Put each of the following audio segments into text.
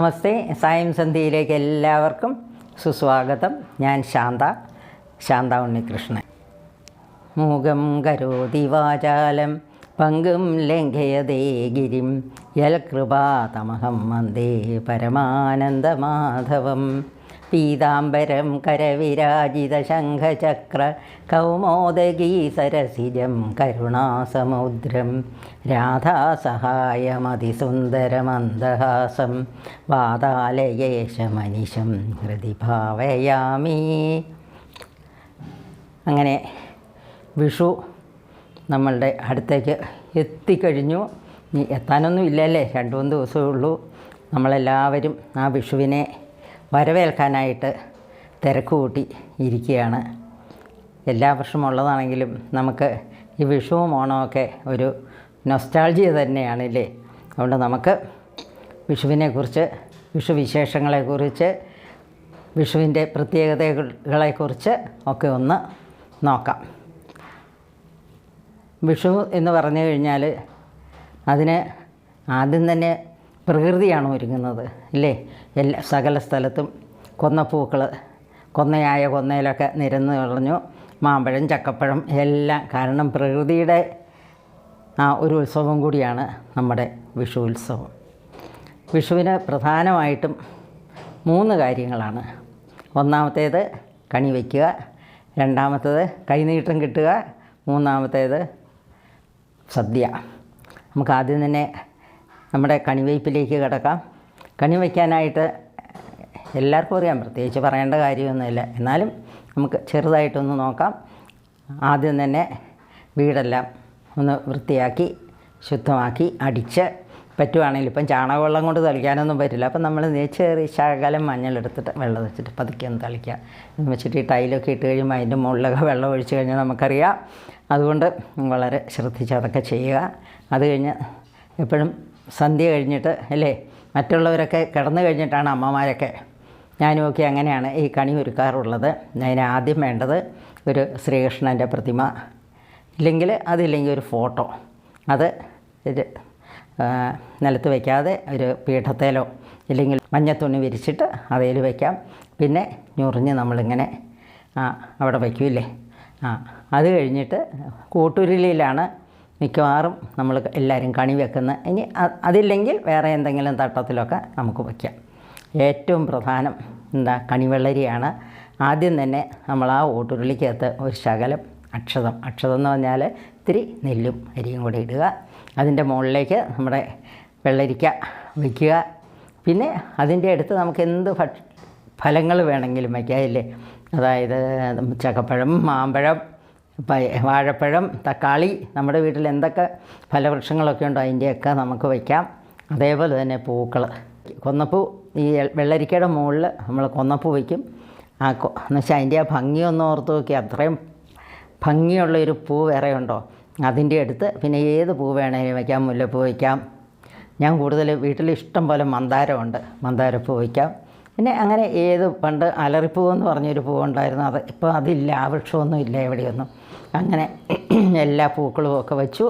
നമസ്തേ. സായം സന്ധ്യയിലേക്ക് എല്ലാവർക്കും സുസ്വാഗതം. ഞാൻ ശാന്ത ശാന്ത ഉണ്ണികൃഷ്ണൻ. മൂകം കരോതി വാചാലം പങ്കും ലംഘയതേ ഗിരിം. യൽകൃപാതമഹം വന്ദേ പരമാനന്ദമാധവം. പീതാംബരം കരവിരാജിത ശംഖചക്ര കൗമോദകീ സരസിജം കരുണാസമുദ്രം രാധാസഹായമതിസുന്ദരമന്ദഹാസം വാതാലയേശമനിശം ഹൃദി ഭാവയാമി അങ്ങനെ വിഷു നമ്മളുടെ അടുത്തേക്ക് എത്തിക്കഴിഞ്ഞു. ഇനി എത്താനൊന്നും ഇല്ലല്ലേ രണ്ട് മൂന്ന് ദിവസമേ ഉള്ളൂ. നമ്മളെല്ലാവരും ആ വിഷുവിനെ വരവേൽക്കാനായിട്ട് തിരക്ക് കൂട്ടി ഇരിക്കുകയാണ്. എല്ലാ വർഷവും ഉള്ളതാണെങ്കിലും നമുക്ക് ഈ വിഷുവും ഓണമൊക്കെ ഒരു നൊസ്റ്റാൾജിയ തന്നെയാണ് ഇല്ലേ അതുകൊണ്ട് നമുക്ക് വിഷുവിനെക്കുറിച്ച് വിഷുവിശേഷങ്ങളെക്കുറിച്ച് വിഷുവിന്റെ പ്രത്യേകതകളെക്കുറിച്ച് ഒക്കെ ഒന്ന് നോക്കാം. വിഷു എന്ന് പറഞ്ഞു കഴിഞ്ഞാൽ അതിന് ആദ്യം തന്നെ പ്രകൃതിയാണ് ഒരുങ്ങുന്നത് ഇല്ലേ? എല്ലാ സകല സ്ഥലത്തും കൊന്നപ്പൂക്കൾ കൊന്നയായ കൊന്നയിലൊക്കെ നിരന്ന് കളഞ്ഞു. മാമ്പഴം ചക്കപ്പഴം എല്ലാം കാരണം പ്രകൃതിയുടെ ആ ഒരു ഉത്സവം കൂടിയാണ് നമ്മുടെ വിഷു ഉത്സവം. വിഷുവിന് പ്രധാനമായിട്ടും മൂന്ന് കാര്യങ്ങളാണ്. ഒന്നാമത്തേത് കണി വയ്ക്കുക രണ്ടാമത്തേത് കൈനീട്ടം കിട്ടുക മൂന്നാമത്തേത് സദ്യ. നമുക്ക് ആദ്യം തന്നെ നമ്മുടെ കണിവയ്പ്പിലേക്ക് കിടക്കാം. കണി വയ്ക്കാനായിട്ട് എല്ലാവർക്കും അറിയാം പ്രത്യേകിച്ച് പറയേണ്ട കാര്യമൊന്നുമില്ല. എന്നാലും നമുക്ക് ചെറുതായിട്ടൊന്ന് നോക്കാം. ആദ്യം തന്നെ വീടെല്ലാം ഒന്ന് വൃത്തിയാക്കി ശുദ്ധമാക്കി അടിച്ച് പറ്റുവാണെങ്കിൽ ഇപ്പം ചാണകവെള്ളം കൊണ്ട് തളിക്കാനൊന്നും പറ്റില്ല. അപ്പം നമ്മൾ നേച്ചേറി ശകലം മഞ്ഞളെടുത്തിട്ട് വെള്ളം വെച്ചിട്ട് പതുക്കെ ഒന്ന് തളിക്കുക എന്ന് വെച്ചിട്ട് ഈ ടൈലൊക്കെ ഇട്ട് കഴിയുമ്പോൾ അതിന്റെ മുകളിലൊക്കെ വെള്ളം ഒഴിച്ച് കഴിഞ്ഞാൽ നമുക്കറിയാം. അതുകൊണ്ട് വളരെ ശ്രദ്ധിച്ച് അതൊക്കെ ചെയ്യുക. അത് കഴിഞ്ഞ് എപ്പോഴും സന്ധ്യ കഴിഞ്ഞിട്ട് അല്ലേ? മറ്റുള്ളവരൊക്കെ കിടന്നു കഴിഞ്ഞിട്ടാണ് അമ്മമാരൊക്കെ. ഞാനും ഒക്കെ അങ്ങനെയാണ് ഈ കണി ഒരുക്കാറുള്ളത്. അതിന് ആദ്യം വേണ്ടത് ഒരു ശ്രീകൃഷ്ണന്റെ പ്രതിമ ഇല്ലെങ്കിൽ അതില്ലെങ്കിൽ ഒരു ഫോട്ടോ. അത് നിലത്ത് വയ്ക്കാതെ ഒരു പീഠത്തേലോ ഇല്ലെങ്കിൽ മഞ്ഞത്തുണി വിരിച്ചിട്ട് അതേൽ വയ്ക്കാം. പിന്നെ ഞുറിഞ്ഞ് നമ്മളിങ്ങനെ അവിടെ വയ്ക്കൂലേ ആ അത് കഴിഞ്ഞിട്ട് കൂട്ടുരുളിയിലാണ് മിക്കവാറും നമ്മൾ എല്ലാവരും കണി വെക്കുന്ന ഇനി അതില്ലെങ്കിൽ വേറെ എന്തെങ്കിലും തട്ടത്തിലൊക്കെ നമുക്ക് വയ്ക്കാം. ഏറ്റവും പ്രധാനം എന്താ? കണിവെള്ളരിയാണ്. ആദ്യം തന്നെ നമ്മൾ ആ ഓട്ടുരുളിക്കകത്ത് ഒരു ശകലം അക്ഷതം. അക്ഷതം എന്ന് പറഞ്ഞാൽ ഇത്തിരി നെല്ലും അരിയും കൂടി ഇടുക. അതിന്റെ മുകളിലേക്ക് നമ്മുടെ വെള്ളരിക്ക വയ്ക്കുക. പിന്നെ അതിന്റെ അടുത്ത് നമുക്ക് എന്ത് ഫലങ്ങൾ വേണമെങ്കിലും വയ്ക്കാമില്ലേ അതായത് ചക്കപ്പഴം മാമ്പഴം വാഴപ്പഴം തക്കാളി നമ്മുടെ വീട്ടിൽ എന്തൊക്കെ ഫലവൃക്ഷങ്ങളൊക്കെ ഉണ്ടോ അതിന്റെയൊക്കെ നമുക്ക് വയ്ക്കാം. അതേപോലെ തന്നെ പൂക്കൾ കൊന്നപ്പൂ ഈ വെള്ളരിക്കയുടെ മുകളിൽ നമ്മൾ കൊന്നപ്പൂ വയ്ക്കും. ആ എന്ന് വെച്ചാൽ അതിന്റെ ആ ഭംഗിയൊന്ന് ഓർത്ത് നോക്കി അത്രയും ഭംഗിയുള്ളൊരു പൂ വേറെ ഉണ്ടോ? അതിന്റെ അടുത്ത് പിന്നെ ഏത് പൂ വേണേലും വയ്ക്കാം മുല്ലപ്പൂ വയ്ക്കാം. ഞാൻ കൂടുതൽ വീട്ടിൽ ഇഷ്ടം പോലെ മന്ദാരമുണ്ട്. മന്ദാരപ്പൂ വയ്ക്കാം. പിന്നെ അങ്ങനെ ഏത് പണ്ട് അലറിപ്പൂ എന്ന് പറഞ്ഞൊരു പൂവുണ്ടായിരുന്നു അത് ഇപ്പോൾ അതില്ല. ആ വൃക്ഷമൊന്നും ഇല്ല എവിടെയൊന്നും. അങ്ങനെ എല്ലാ പൂക്കളും ഒക്കെ വെച്ചു.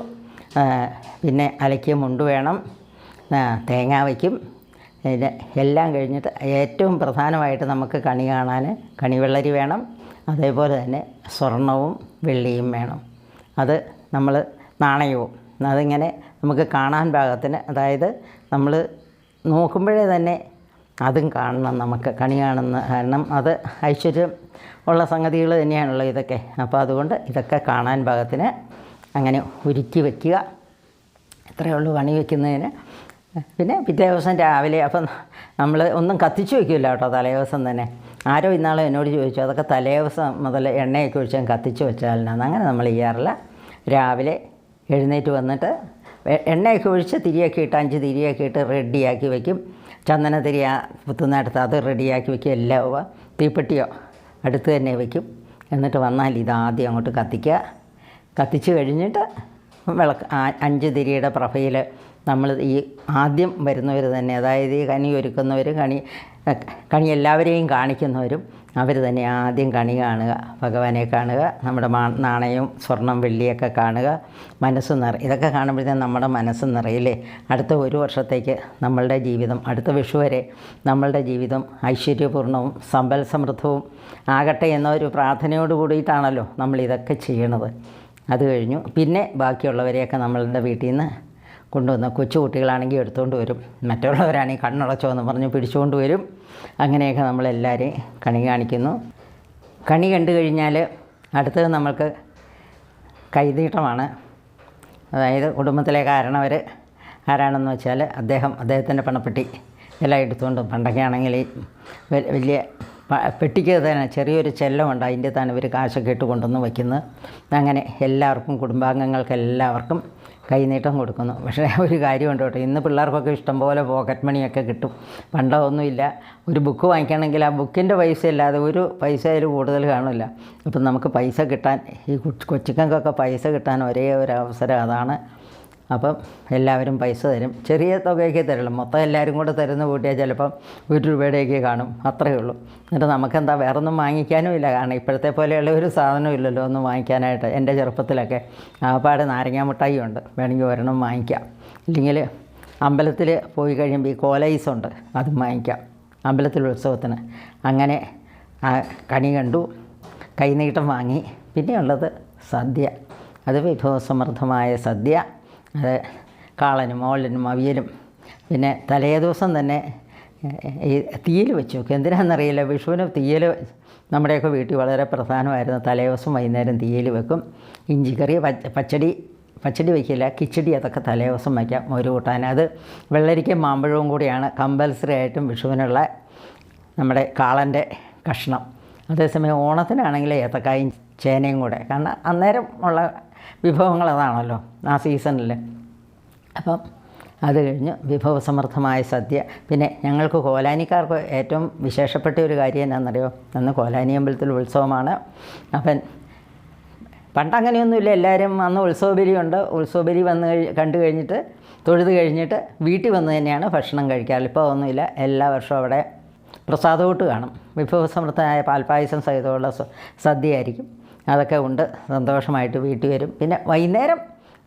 പിന്നെ അലക്കിയ മുണ്ട് വേണം. തേങ്ങ വയ്ക്കും. ഇത് എല്ലാം കഴിഞ്ഞിട്ട് ഏറ്റവും പ്രധാനമായിട്ട് നമുക്ക് കണി കാണാൻ കണിവെള്ളരി വേണം. അതേപോലെ തന്നെ സ്വർണവും വെള്ളിയും വേണം. അത് നമ്മൾ നാണയവും. അതിങ്ങനെ നമുക്ക് കാണാൻ പാകത്തിന് അതായത് നമ്മൾ നോക്കുമ്പോഴേ തന്നെ അതും കാണണം നമുക്ക് കണി കാണുന്ന കാരണം അത് ഐശ്വര്യം ഉള്ള സംഗതികൾ തന്നെയാണല്ലോ ഇതൊക്കെ. അപ്പോൾ അതുകൊണ്ട് ഇതൊക്കെ കാണാൻ ഭാഗത്തിന് അങ്ങനെ ഒരുക്കി വയ്ക്കുക. ഇത്രയേ ഉള്ളൂ കണി വയ്ക്കുന്നതിന്. പിന്നെ പിറ്റേ ദിവസം രാവിലെ അപ്പം നമ്മൾ ഒന്നും കത്തിച്ചു വയ്ക്കില്ല കേട്ടോ തലേ ദിവസം തന്നെ. ആരോ ഇന്നാളെ എന്നോട് ചോദിച്ചു അതൊക്കെ തലേ ദിവസം മുതൽ എണ്ണയൊക്കെ ഒഴിച്ചാൽ കത്തിച്ച് വെച്ചാലാണ് അങ്ങനെ നമ്മൾ ചെയ്യാറില്ല. രാവിലെ എഴുന്നേറ്റ് വന്നിട്ട് എണ്ണയൊക്കെ ഒഴിച്ച് തിരിയൊക്കെ ഇട്ട് അഞ്ച് തിരിയൊക്കെ ഇട്ട് റെഡിയാക്കി വയ്ക്കും. ചന്ദന തിരി കുത്തുന്നിടത്ത് അത് റെഡിയാക്കി വയ്ക്കും എല്ലാം. തീപ്പെട്ടിയോ അടുത്ത് തന്നെ വയ്ക്കും എന്നിട്ട് വന്നാൽ ഇതാദ്യം അങ്ങോട്ട് കത്തിക്കുക കത്തിച്ച് കഴിഞ്ഞിട്ട് വിളക്ക് അഞ്ച് തിരിയുടെ പ്രഭയിൽ നമ്മൾ ഈ ആദ്യം വരുന്നവർ തന്നെ അതായത് ഈ കണി ഒരുക്കുന്നവരും കണി കണി എല്ലാവരെയും കാണിക്കുന്നവരും അവർ തന്നെ ആദ്യം കണി കാണുക ഭഗവാനെ കാണുക നമ്മുടെ മാ നാണയം സ്വർണം വെള്ളിയൊക്കെ കാണുക മനസ്സ് നിറ ഇതൊക്കെ കാണുമ്പോഴത്തേക്കും നമ്മുടെ മനസ്സ് നിറയില്ലേ? അടുത്ത ഒരു വർഷത്തേക്ക് നമ്മളുടെ ജീവിതം അടുത്ത വിഷു വരെ നമ്മളുടെ ജീവിതം ഐശ്വര്യപൂർണവും സമ്പൽ സമൃദ്ധവും ആകട്ടെ എന്നൊരു പ്രാർത്ഥനയോട് കൂടിയിട്ടാണല്ലോ നമ്മളിതൊക്കെ ചെയ്യണത്. അത് കഴിഞ്ഞു. പിന്നെ ബാക്കിയുള്ളവരെയൊക്കെ നമ്മളുടെ വീട്ടിൽ നിന്ന് കൊണ്ടുവന്ന് കൊച്ചു കുട്ടികളാണെങ്കിൽ എടുത്തുകൊണ്ട് വരും. മറ്റുള്ളവരാണെങ്കിൽ കണ്ണുളച്ചോന്ന് പറഞ്ഞ് പിടിച്ചുകൊണ്ട് വരും. അങ്ങനെയൊക്കെ നമ്മളെല്ലാവരെയും കണി കാണിക്കുന്നു. കണി കണ്ടു കഴിഞ്ഞാൽ അടുത്തത് നമ്മൾക്ക് കൈതീട്ടമാണ്. അതായത് കുടുംബത്തിലെ കാരണവർ ആരാണെന്ന് വെച്ചാൽ അദ്ദേഹം അദ്ദേഹത്തിന്റെ പണപ്പെട്ടി എല്ലാം എടുത്തുകൊണ്ട് പണ്ടൊക്കെ ആണെങ്കിൽ വലിയ പെട്ടിക്ക് തന്നെ ചെറിയൊരു ചെല്ലമുണ്ട്. അതിന്റെ തന്നെ ഇവർ കാശൊക്കെ ഇട്ട് കൊണ്ടുവന്ന് വയ്ക്കുന്നത്. അങ്ങനെ എല്ലാവർക്കും കുടുംബാംഗങ്ങൾക്ക് എല്ലാവർക്കും കൈനീട്ടം കൊടുക്കുന്നു. പക്ഷേ ഒരു കാര്യമുണ്ട് കേട്ടോ. ഇന്ന് പിള്ളേർക്കൊക്കെ ഇഷ്ടംപോലെ പോക്കറ്റ് മണിയൊക്കെ കിട്ടും. പണ്ടോ ഒന്നുമില്ല ഒരു ബുക്ക് വാങ്ങിക്കണമെങ്കിൽ ആ ബുക്കിന്റെ പൈസ ഇല്ലാതെ ഒരു പൈസ അതിൽ കൂടുതൽ കാണില്ല അപ്പം നമുക്ക് പൈസ കിട്ടാൻ ഈ കൊച്ചു കൊച്ചുങ്ങൾക്കൊക്കെ പൈസ കിട്ടാൻ ഒരേ ഒരു അവസരം അതാണ്. അപ്പം എല്ലാവരും പൈസ തരും. ചെറിയ തുകയൊക്കെ തരുള്ളൂ. മൊത്തം എല്ലാവരും കൂടെ തരുന്ന കൂട്ടിയാൽ ചിലപ്പം ഒരു രൂപയുടെയൊക്കെ കാണും. അത്രയേ ഉള്ളൂ. എന്നിട്ട് നമുക്കെന്താ വേറെ ഒന്നും വാങ്ങിക്കാനും ഇല്ല. കാരണം ഇപ്പോഴത്തെ പോലെയുള്ള ഒരു സാധനം ഇല്ലല്ലോ ഒന്നും വാങ്ങിക്കാനായിട്ട്. എന്റെ ചെറുപ്പത്തിലൊക്കെ ആപ്പാട് നാരങ്ങാ മിഠായി ഉണ്ട്. വേണമെങ്കിൽ ഒരെണ്ണം വാങ്ങിക്കാം. ഇല്ലെങ്കിൽ അമ്പലത്തിൽ പോയി കഴിയുമ്പോൾ ഈ കോലൈസ് ഉണ്ട്. അതും വാങ്ങിക്കാം. അമ്പലത്തിൽ ഉത്സവത്തിന്. അങ്ങനെ ആ കണി കണ്ടു. കൈനീട്ടം വാങ്ങി. പിന്നെയുള്ളത് സദ്യ. അത് വിഭവസമൃദ്ധമായ സദ്യ. അത് കാളനും ഓളനും അവിയലും. പിന്നെ തലേ ദിവസം തന്നെ ഈ തീയിൽ വെച്ച് വെക്കും എന്തിനാണെന്നറിയില്ല വിഷുവിന് തീയൽ നമ്മുടെയൊക്കെ വീട്ടിൽ വളരെ പ്രധാനമായിരുന്നു. തലേ ദിവസം വൈകുന്നേരം തീയൽ വെക്കും. ഇഞ്ചിക്കറി പച്ച പച്ചടി പച്ചടി വയ്ക്കില്ല കിച്ചടി അതൊക്കെ തലേ ദിവസം വയ്ക്കാം ഒരു കൂട്ടാൻ. അത് വെള്ളരിക്കയും മാമ്പഴവും കൂടിയാണ് കമ്പൽസറി ആയിട്ടും വിഷുവിനുള്ള നമ്മുടെ കാളന്റെ കഷ്ണം. അതേസമയം ഓണത്തിനാണെങ്കിൽ ഏത്തക്കായും ചേനയും കൂടെ. കാരണം അന്നേരം ഉള്ള വിഭവങ്ങൾ അതാണല്ലോ ആ സീസണിൽ അപ്പം അത് കഴിഞ്ഞ് വിഭവസമൃദ്ധമായ സദ്യ. പിന്നെ ഞങ്ങൾക്ക് കോലാനിക്കാർക്ക് ഏറ്റവും വിശേഷപ്പെട്ട ഒരു കാര്യം എന്നാണെന്നറിയോ അന്ന് കോലാനി അമ്പലത്തിൽ ഉത്സവമാണ്. അപ്പം പണ്ടങ്ങനെയൊന്നുമില്ല. എല്ലാവരും അന്ന് ഉത്സവബലിയുണ്ട്. ഉത്സവബലി വന്ന് കണ്ടു കഴിഞ്ഞിട്ട് തൊഴുത് കഴിഞ്ഞിട്ട് വീട്ടിൽ വന്ന് തന്നെയാണ് ഭക്ഷണം കഴിക്കാറ്. ഇപ്പോൾ ഒന്നുമില്ല എല്ലാ വർഷവും അവിടെ പ്രസാദോട്ട് കാണും. വിഭവസമൃദ്ധമായ പാൽപ്പായസം സഹിതമുള്ള സദ്യയായിരിക്കും. അതൊക്കെ ഉണ്ട്. സന്തോഷമായിട്ട് വീട്ടിൽ വരും. പിന്നെ വൈകുന്നേരം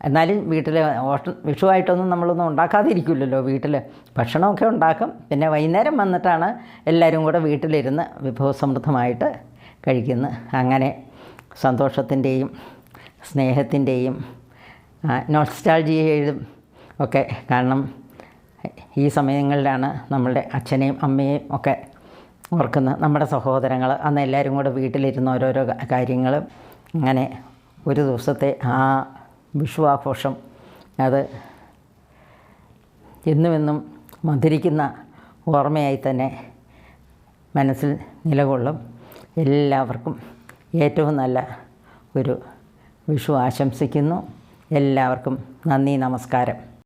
എന്നാലും വീട്ടിൽ ഓട്ട വിഷുവായിട്ടൊന്നും നമ്മളൊന്നും ഉണ്ടാക്കാതിരിക്കില്ലല്ലോ വീട്ടിൽ ഭക്ഷണമൊക്കെ ഉണ്ടാക്കും. പിന്നെ വൈകുന്നേരം വന്നിട്ടാണ് എല്ലാവരും കൂടെ വീട്ടിലിരുന്ന് വിഭവസമൃദ്ധമായിട്ട് കഴിക്കുന്നത് അങ്ങനെ സന്തോഷത്തിന്റെയും സ്നേഹത്തിന്റെയും നോസ്റ്റാൾജിയയും ഒക്കെ കാരണം ഈ സമയങ്ങളിലാണ് നമ്മളുടെ അച്ഛനെയും അമ്മയെയും ഒക്കെ ഓർക്കുന്ന നമ്മുടെ സഹോദരങ്ങൾ അന്ന് എല്ലാവരും കൂടെ വീട്ടിലിരുന്ന് ഓരോരോ കാര്യങ്ങൾ. അങ്ങനെ ഒരു ദിവസത്തെ ആ വിഷു ആഘോഷം അത് എന്നുമെന്നും മധുരിക്കുന്ന ഓർമ്മയായി തന്നെ മനസ്സിൽ നിലകൊള്ളും. എല്ലാവർക്കും ഏറ്റവും നല്ല ഒരു വിഷു ആശംസിക്കുന്നു. എല്ലാവർക്കും നന്ദി നമസ്കാരം.